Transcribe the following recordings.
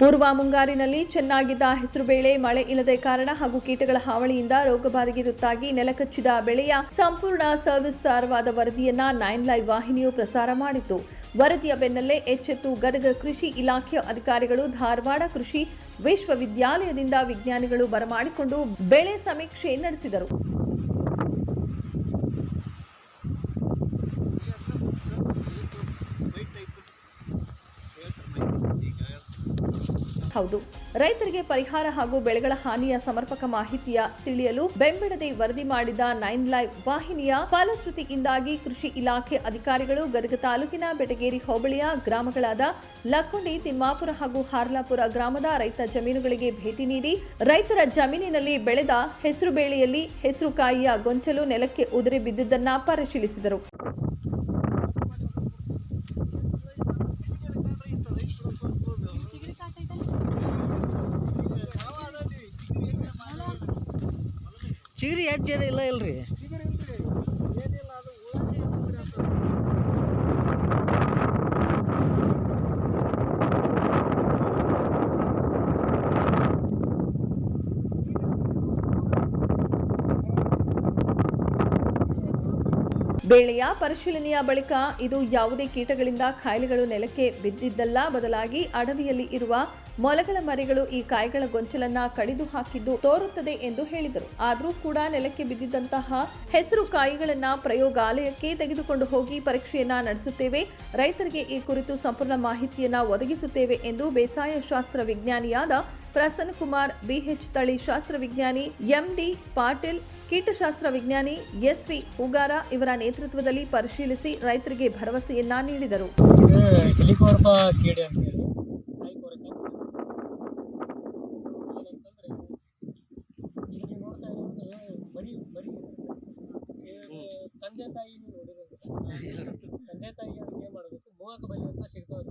ಪೂರ್ವ ಮುಂಗಾರಿನಲ್ಲಿ ಚೆನ್ನಾಗಿದ್ದ ಹೆಸರುಬೇಳೆ ಮಳೆ ಇಲ್ಲದೆ ಕಾರಣ ಹಾಗೂ ಕೀಟಗಳ ಹಾವಳಿಯಿಂದ ರೋಗಬಾಧೆಗೆ ತುತ್ತಾಗಿ ನೆಲಕಚ್ಚಿದ ಬೆಳೆಯ ಸಂಪೂರ್ಣ ಸವಿಸ್ತಾರವಾದ ವರದಿಯನ್ನ ನೈನ್ ಲೈವ್ ವಾಹಿನಿಯು ಪ್ರಸಾರ ಮಾಡಿತು. ವರದಿಯ ಬೆನ್ನಲ್ಲೇ ಎಚ್ಚೆತ್ತು ಗದಗ ಕೃಷಿ ಇಲಾಖೆಯ ಅಧಿಕಾರಿಗಳು ಧಾರವಾಡ ಕೃಷಿ ವಿಶ್ವವಿದ್ಯಾಲಯದಿಂದ ವಿಜ್ಞಾನಿಗಳು ಬರಮಾಡಿಕೊಂಡು ಬೆಳೆ ಸಮೀಕ್ಷೆ ನಡೆಸಿದರು. ಹೌದು. ರೈತರಿಗೆ ಪರಿಹಾರ ಹಾಗೂ ಬೆಳೆಗಳ ಹಾನಿಯ ಸಮರ್ಪಕ ಮಾಹಿತಿಯ ತಿಳಿಯಲು ಬೆಂಬಿಡದೆ ವರದಿ ಮಾಡಿದ ನೈನ್ ಲೈವ್ ವಾಹಿನಿಯ ಫಲಶ್ರುತಿಯಿಂದಾಗಿ ಕೃಷಿ ಇಲಾಖೆ ಅಧಿಕಾರಿಗಳು ಗದಗ ತಾಲೂಕಿನ ಬೆಟಗೇರಿ ಹೋಬಳಿಯ ಗ್ರಾಮಗಳಾದ ಲಕ್ಕುಂಡಿ, ತಿಮ್ಮಾಪುರ ಹಾಗೂ ಹಾರ್ಲಾಪುರ ಗ್ರಾಮದ ರೈತ ಜಮೀನುಗಳಿಗೆ ಭೇಟಿ ನೀಡಿ ರೈತರ ಜಮೀನಿನಲ್ಲಿ ಬೆಳೆದ ಹೆಸರು ಬೇಳೆಯಲ್ಲಿ ಹೆಸರುಕಾಯಿಯ ಗೊಂಚಲು ನೆಲಕ್ಕೆ ಉದುರಿ ಬಿದ್ದಿದ್ದನ್ನ ಪರಿಶೀಲಿಸಿದರು. ಚಿಗರಿ ಹೆಜ್ಜೆ ಇಲ್ಲ ಇಲ್ರಿ. ಬೇಳೆಯ ಪರಿಶೀಲನೆಯ ಬಳಿಕ ಇದು ಯಾವುದೇ ಕೀಟಗಳಿಂದ ಕಾಯಿಲೆಗಳು ನೆಲಕ್ಕೆ ಬಿದ್ದಿದ್ದಲ್ಲ. ಬದಲಾಗಿ ಅಡವಿಯಲ್ಲಿ ಇರುವ ಮೊಲಗಳ ಮರಿಗಳು ಈ ಕಾಯಿಗಳ ಗೊಂಚಲನ್ನ ಕಡಿದು ಹಾಕಿದ್ದು ತೋರುತ್ತದೆ ಎಂದು ಹೇಳಿದರು. ಆದರೂ ಕೂಡ ನೆಲಕ್ಕೆ ಬಿದ್ದಿದ್ದಂತಹ ಹೆಸರು ಕಾಯಿಗಳನ್ನ ಪ್ರಯೋಗಾಲಯಕ್ಕೆ ತೆಗೆದುಕೊಂಡು ಹೋಗಿ ಪರೀಕ್ಷೆಯನ್ನ ನಡೆಸುತ್ತೇವೆ. ರೈತರಿಗೆ ಈ ಕುರಿತು ಸಂಪೂರ್ಣ ಮಾಹಿತಿಯನ್ನ ಒದಗಿಸುತ್ತೇವೆ ಎಂದು ಬೇಸಾಯ ಶಾಸ್ತ್ರ ವಿಜ್ಞಾನಿಯಾದ ಪ್ರಸನ್ನ ಕುಮಾರ್ ಬಿಎಚ್ ತಳಿ ಶಾಸ್ತ್ರ ವಿಜ್ಞಾನಿ ಎಂಡಿ ಪಾಟೀಲ್ ಕೀಟಶಾಸ್ತ್ರ ವಿಜ್ಞಾನಿ ಎಸ್ವಿ ಉಗಾರ ಇವರ ನೇತೃತ್ವದಲ್ಲಿ ಪರಿಶೀಲಿಸಿ ರೈತರಿಗೆ ಭರವಸೆಯನ್ನ ನೀಡಿದರು. ತಂದೆ ತಾಯಿ ತಂದೆ ತಾಯಿ ಏನು ಮಾಡಬೇಕು ಮೋಹಕ ಬಲಿ ಅಂತ ಸಿಗ್ತಾವ್ರಿ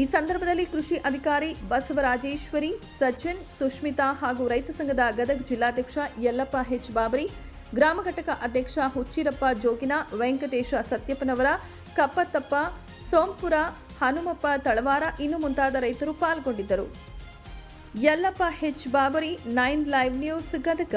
ಈ ಸಂದರ್ಭದಲ್ಲಿ ಕೃಷಿ ಅಧಿಕಾರಿ ಬಸವರಾಜೇಶ್ವರಿ, ಸಚಿನ್, ಸುಷ್ಮಿತಾ ಹಾಗೂ ರೈತ ಸಂಘದ ಗದಗ ಜಿಲ್ಲಾಧ್ಯಕ್ಷ ಯಲ್ಲಪ್ಪ ಹೆಚ್ ಬಾಬರಿ, ಗ್ರಾಮ ಘಟಕ ಅಧ್ಯಕ್ಷ ಹುಚ್ಚಿರಪ್ಪ ಜೋಗಿನ ವೆಂಕಟೇಶ ಸತ್ಯಪ್ಪನವರ, ಕಪ್ಪತ್ತಪ್ಪ, ಸೋಂಪುರ, ಹನುಮಪ್ಪ ತಳವಾರ ಇನ್ನು ಮುಂತಾದ ರೈತರು ಪಾಲ್ಗೊಂಡಿದ್ದರು. Yallappa H Babari nine live news Gadag